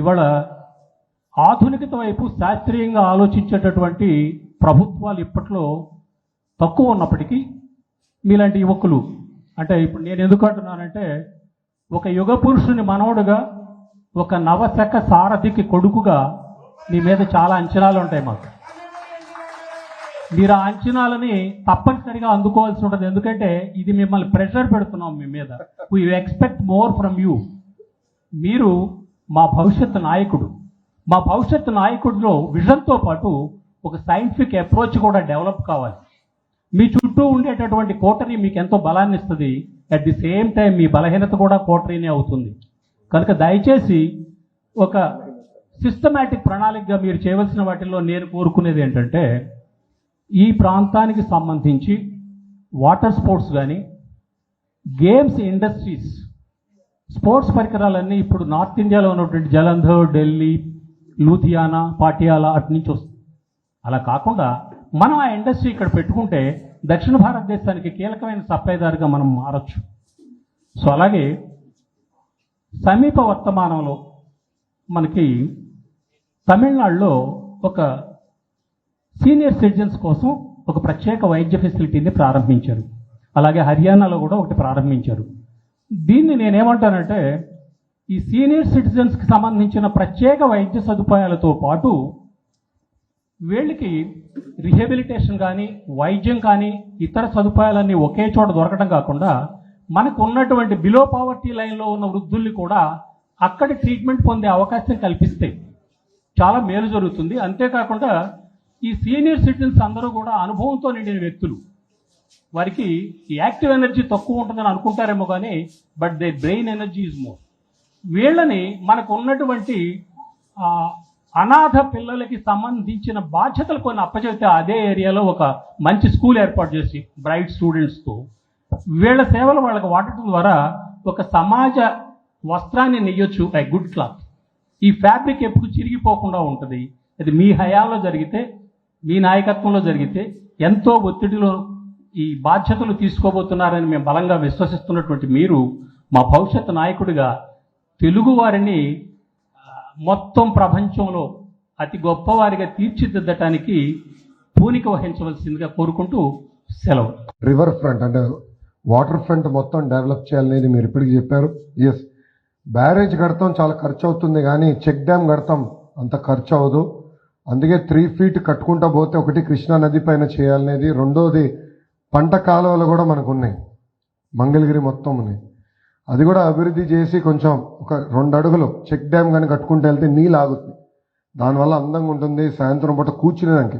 ఇవాళ ఆధునికత వైపు శాస్త్రీయంగా ఆలోచించేటటువంటి ప్రభుత్వాలు ఇప్పట్లో తక్కువ ఉన్నప్పటికీ మీలాంటి యువకులు అంటే ఇప్పుడు నేను ఎందుకు అంటున్నానంటే ఒక యుగ పురుషుని మనవడుగా ఒక నవశక సారథికి కొడుకుగా మీ మీద చాలా అంచనాలు ఉంటాయి మాకు. మీరు ఆ అంచనాలని తప్పనిసరిగా అందుకోవాల్సి ఉంటుంది. ఎందుకంటే ఇది మిమ్మల్ని ప్రెషర్ పెడుతున్నాం మీ మీద. We expect more from you మీరు మా భవిష్యత్ నాయకుడు. మా భవిష్యత్ నాయకుడిలో విజన్తో పాటు ఒక సైంటిఫిక్ అప్రోచ్ కూడా డెవలప్ కావాలి. మీ చుట్టూ ఉండేటటువంటి కోటరీ మీకు ఎంతో బలాన్ని ఇస్తుంది. అట్ ది సేమ్ టైం మీ బలహీనత కూడా కోటరీనే అవుతుంది. కనుక దయచేసి ఒక సిస్టమేటిక్ ప్రణాళికగా మీరు చేయవలసిన వాటిల్లో నేను కోరుకునేది ఏంటంటే ఈ ప్రాంతానికి సంబంధించి వాటర్ స్పోర్ట్స్ కానీ గేమ్స్ ఇండస్ట్రీస్ స్పోర్ట్స్ పరికరాలన్నీ ఇప్పుడు నార్త్ ఇండియాలో ఉన్నటువంటి జలంధర్ ఢిల్లీ లూథియానా పాటియాలా అటు నుంచి వస్తుంది అలా కాకుండా మనం ఆ ఇండస్ట్రీ ఇక్కడ పెట్టుకుంటే దక్షిణ భారతదేశానికి కీలకమైన సప్లైదారుగా మనం మారచ్చు. సో అలాగే సమీప వర్తమానంలో మనకి తమిళనాడులో ఒక సీనియర్ సిటిజన్స్ కోసం ఒక ప్రత్యేక వైద్య ఫెసిలిటీని ప్రారంభించారు. అలాగే హర్యానాలో కూడా ఒకటి ప్రారంభించారు. దీన్ని నేనేమంటానంటే ఈ సీనియర్ సిటిజన్స్కి సంబంధించిన ప్రత్యేక వైద్య సదుపాయాలతో పాటు వీళ్ళకి రిహాబిలిటేషన్ కానీ వైద్యం కానీ ఇతర సదుపాయాలన్నీ ఒకే చోట దొరకడం కాకుండా మనకు ఉన్నటువంటి బిలో పావర్టీ లైన్లో ఉన్న వృద్ధుల్ని కూడా అక్కడి ట్రీట్మెంట్ పొందే అవకాశం కల్పిస్తే చాలా మేలు జరుగుతుంది. అంతేకాకుండా ఈ సీనియర్ సిటిజన్స్ అందరూ కూడా అనుభవంతో నిండిన వ్యక్తులు. వారికి యాక్టివ్ ఎనర్జీ తక్కువ ఉంటుందని అనుకుంటారేమో కానీ but they brain energy is more. వీళ్ళని మనకు ఉన్నటువంటి అనాథ పిల్లలకి సంబంధించిన బాధ్యతలు కొన్ని అప్పచెబితే అదే ఏరియాలో ఒక మంచి స్కూల్ ఏర్పాటు చేసి బ్రైట్ స్టూడెంట్స్తో వీళ్ళ సేవలు వాళ్ళకి వాడటం ద్వారా ఒక సమాజ వస్త్రాన్ని నెయ్యొచ్చు ఐ గుడ్ క్లాత్ ఈ ఫ్యాబ్రిక్ ఎప్పుడు చిరిగిపోకుండా ఉంటుంది. అది మీ హయాంలో జరిగితే మీ నాయకత్వంలో జరిగితే ఎంతో ఒత్తిడిలో ఈ బాధ్యతలు తీసుకోబోతున్నారని మేము బలంగా విశ్వసిస్తున్నటువంటి మీరు మా భవిష్యత్ నాయకుడిగా తెలుగు వారిని మొత్తం ప్రపంచంలో అతి గొప్పవారిగా తీర్చిదిద్దటానికి పూనిక వహించవలసిందిగా కోరుకుంటూ సెలవు. రివర్ ఫ్రంట్ అంటే వాటర్ ఫ్రంట్ మొత్తం డెవలప్ చేయాలనేది మీరు ఇప్పటికి చెప్పారు. ఎస్ బ్యారేజ్ కడతాం చాలా ఖర్చు అవుతుంది కానీ చెక్ డ్యామ్ కడతాం అంత ఖర్చు అవ్వదు. అందుకే త్రీ ఫీట్ కట్టుకుంటా పోతే ఒకటి కృష్ణా నది పైన చేయాలనేది. రెండోది పంట కాలువలు కూడా మనకు ఉన్నాయి మంగళగిరి మొత్తం ఉన్నాయి అది కూడా అభివృద్ధి చేసి కొంచెం ఒక రెండు అడుగులు చెక్ డ్యామ్ కానీ కట్టుకుంటూ వెళ్తే నీళ్ళు ఆగుతుంది. దానివల్ల అందంగా ఉంటుంది. సాయంత్రం పూట కూర్చునేదానికి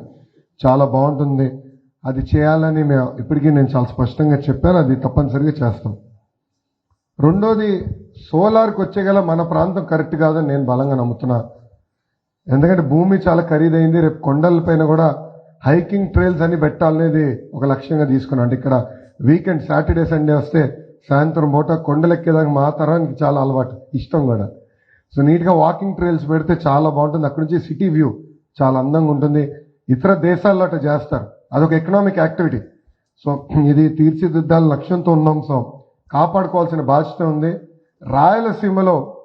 చాలా బాగుంటుంది. అది చేయాలని మేము ఇప్పటికీ నేను చాలా స్పష్టంగా చెప్పాను. అది తప్పనిసరిగా చేస్తాం. రెండోది సోలార్కి వచ్చేగల మన ప్రాంతం కరెక్ట్ కాదని నేను బలంగా నమ్ముతున్నా. ఎందుకంటే భూమి చాలా ఖరీదైంది. రేపు కొండలపైన కూడా హైకింగ్ ట్రైల్స్ అని పెట్టాలనేది ఒక లక్ష్యంగా తీసుకున్నాను అంటే ఇక్కడ వీకెండ్ సాటర్డే సండే వస్తే సాయంత్రం పూట కొండలెక్కేదానికి మా తరానికి చాలా అలవాటు. ఇష్టం కూడా. సో నీట్గా వాకింగ్ ట్రైల్స్ పెడితే చాలా బాగుంటుంది. అక్కడి నుంచి సిటీ వ్యూ చాలా అందంగా ఉంటుంది. ఇతర దేశాల్లో అట్లా చేస్తారు. అదొక ఎకనామిక్ యాక్టివిటీ. సో ఇది తీర్చిదిద్దాలని లక్ష్యంతో ఉన్నాం. సో కాపాడుకోవాల్సిన బాధ్యత ఉంది. రాయలసీమలో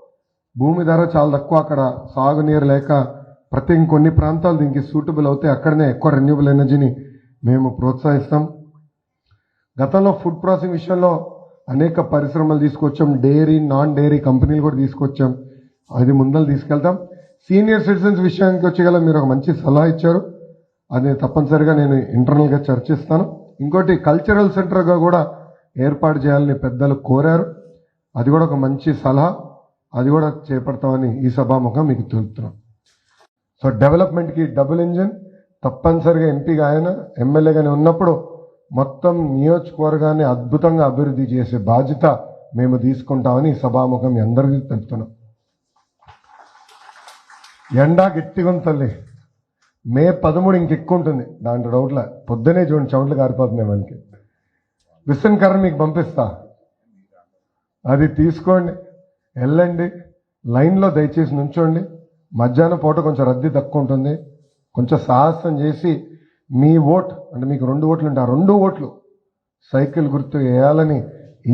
భూమి ధర చాలా తక్కువ. అక్కడ సాగునీరు లేక ప్రతి ఇంకొన్ని ప్రాంతాలు దీనికి సూటబుల్ అవుతాయి. అక్కడనే ఎక్కువ రెన్యూబుల్ ఎనర్జీని మేము ప్రోత్సహిస్తాం. గతంలో ఫుడ్ ప్రాసెసింగ్ విషయంలో అనేక పరిశ్రమలు తీసుకొచ్చాం. డైరీ నాన్ డైరీ కంపెనీలు కూడా తీసుకొచ్చాం. అది ముందలు తీసుకెళ్తాం. సీనియర్ సిటిజన్స్ విషయానికి వచ్చేగల మీరు ఒక మంచి సలహా ఇచ్చారు. అది తప్పనిసరిగా నేను ఇంటర్నల్గా చర్చిస్తాను. ఇంకోటి కల్చరల్ సెంటర్గా కూడా ఏర్పాటు చేయాలని పెద్దలు కోరారు. అది కూడా ఒక మంచి సలహా. అది కూడా చేపడతామని ఈ సభాముఖం మీకు తెలుపుతున్నాం సో డెవలప్మెంట్కి డబుల్ ఇంజిన్ తప్పనిసరిగా ఎంపీగా ఆయన ఎమ్మెల్యేగానే ఉన్నప్పుడు మొత్తం నియోజకవర్గాన్ని అద్భుతంగా అభివృద్ధి చేసే బాధ్యత మేము తీసుకుంటామని సభాముఖం మీ అందరికీ తెలుపుతున్నాం. ఎండా గట్టిగా తల్లి. మే పదమూడు ఇంకెక్కువ ఉంటుంది దాంట్లో డౌట్ల. పొద్దునే చూడండి చౌట్లు కారిపోతుంది మనకి. విసన్ కర్ర మీకు పంపిస్తా. అది తీసుకోండి. వెళ్ళండి లైన్లో దయచేసి నుంచోండి. మధ్యాహ్నం పూట కొంచెం రద్దీ తక్కువ ఉంటుంది. కొంచెం సాహసం చేసి మీ ఓట్ అంటే మీకు రెండు ఓట్లు ఉంటే ఆ రెండు ఓట్లు సైకిల్ గుర్తు వేయాలని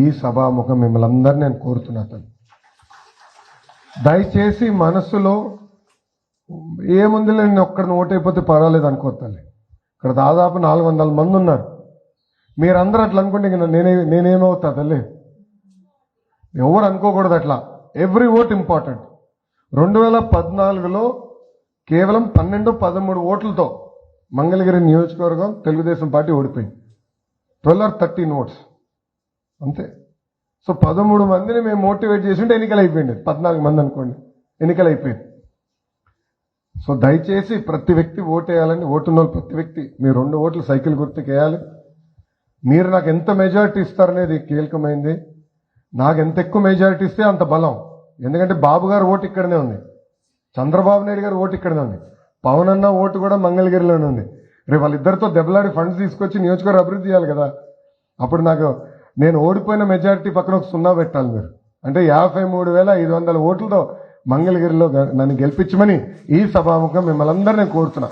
ఈ సభాముఖం మిమ్మల్ని అందరినీ నేను కోరుతున్నా తను దయచేసి మనస్సులో ఏముంది నేను ఒక్కడిని ఓటైపోతే పర్వాలేదు అనుకోవద్దండి ఇక్కడ దాదాపు నాలుగు వందల మంది ఉన్నారు. మీరందరూ అట్లా అనుకుంటే ఇంక నేనే నేనేమవుతా తల్లి? ఎవరు అనుకోకూడదు అట్లా. ఎవ్రీ ఓట్ ఇంపార్టెంట్ రెండు వేల పద్నాలుగులో కేవలం పన్నెండు పదమూడు ఓట్లతో మంగళగిరి నియోజకవర్గం తెలుగుదేశం పార్టీ ఓడిపోయింది. Twelve or thirteen votes. అంతే. సో పదమూడు మందిని మేము మోటివేట్ చేసి ఉంటే ఎన్నికలు అయిపోయింది. పద్నాలుగు మంది అనుకోండి. ఎన్నికలు అయిపోయింది. సో దయచేసి ప్రతి వ్యక్తి ఓటేయాలని ఓటున్న వాళ్ళు ప్రతి వ్యక్తి మీరు రెండు ఓట్లు సైకిల్ గుర్తుకేయాలి. మీరు నాకు ఎంత మెజారిటీ ఇస్తారనేది కీలకమైంది. నాకు ఎంత ఎక్కువ మెజారిటీ ఇస్తే అంత బలం. ఎందుకంటే బాబు గారు ఓటు ఇక్కడనే ఉంది. చంద్రబాబు నాయుడు గారు ఓటు ఇక్కడనే ఉంది. పవన్ అన్న ఓటు కూడా మంగళగిరిలోనే ఉంది. రేపు వాళ్ళిద్దరితో దెబ్బలాడి ఫండ్స్ తీసుకొచ్చి నియోజకవర్గం అభివృద్ధి చేయాలి కదా. అప్పుడు నాకు నేను ఓడిపోయిన మెజారిటీ పక్కన ఒక సున్నా పెట్టాలి మీరు. అంటే యాభై మూడు వేల ఐదు వందల ఓట్లతో మంగళగిరిలో నన్ను గెలిపించమని ఈ సభాముఖం మిమ్మల్ని అందరూ నేను కోరుతున్నా.